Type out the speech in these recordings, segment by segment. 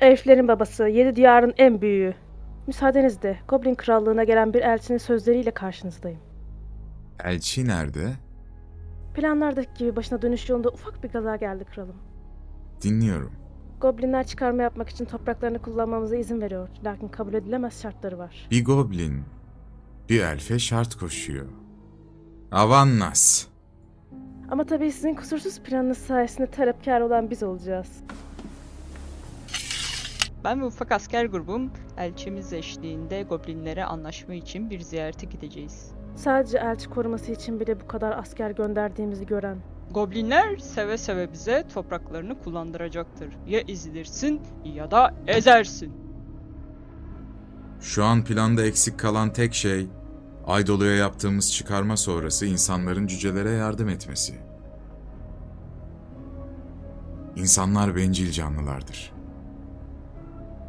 Elflerin babası, yedi diyarın en büyüğü. Müsaadenizle Goblin Krallığı'na gelen bir elçinin sözleriyle karşınızdayım. Elçi nerede? Planlardaki gibi başına dönüş yolunda ufak bir kaza geldi kralım. Dinliyorum. Goblinler çıkarma yapmak için topraklarını kullanmamıza izin veriyor. Lakin kabul edilemez şartları var. Bir goblin, bir elfe şart koşuyor. Avannas. Ama tabii sizin kusursuz planınız sayesinde talepkar olan biz olacağız. Ben ve ufak asker grubum elçimiz eşliğinde goblinlere anlaşma için bir ziyarete gideceğiz. Sadece elçi koruması için bile bu kadar asker gönderdiğimizi gören. Goblinler seve seve bize topraklarını kullandıracaktır. Ya ezilirsin ya da ezersin. Şu an planda eksik kalan tek şey, Aydolu'ya yaptığımız çıkarma sonrası insanların cücelere yardım etmesi. İnsanlar bencil canlılardır.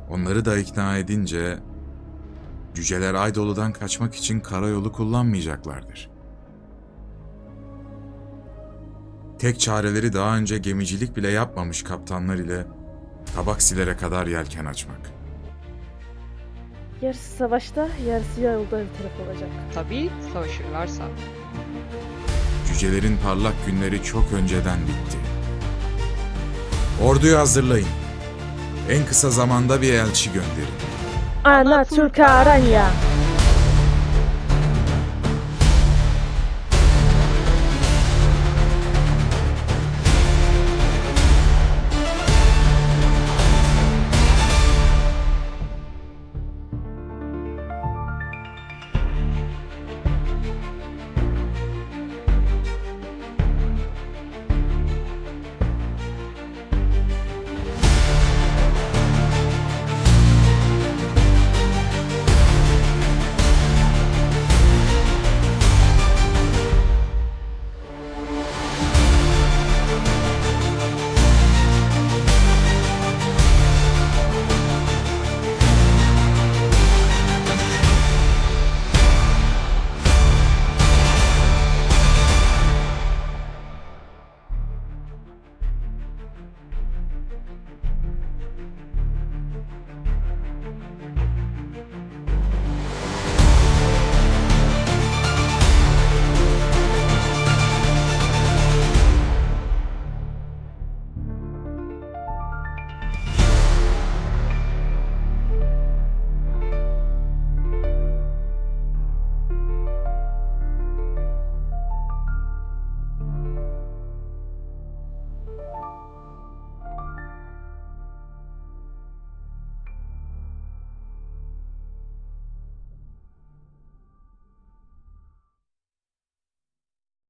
Onları da ikna edince, cüceler Aydolu'dan kaçmak için karayolu kullanmayacaklardır. Tek çareleri daha önce gemicilik bile yapmamış kaptanlar ile Tabaksilere kadar yelken açmak. Yarısı savaşta, yarısı yolda bir taraf olacak. Tabii savaşırlarsa. Cücelerin parlak günleri çok önceden bitti. Orduyu hazırlayın. En kısa zamanda bir elçi gönderin. Ana Turka Aranya!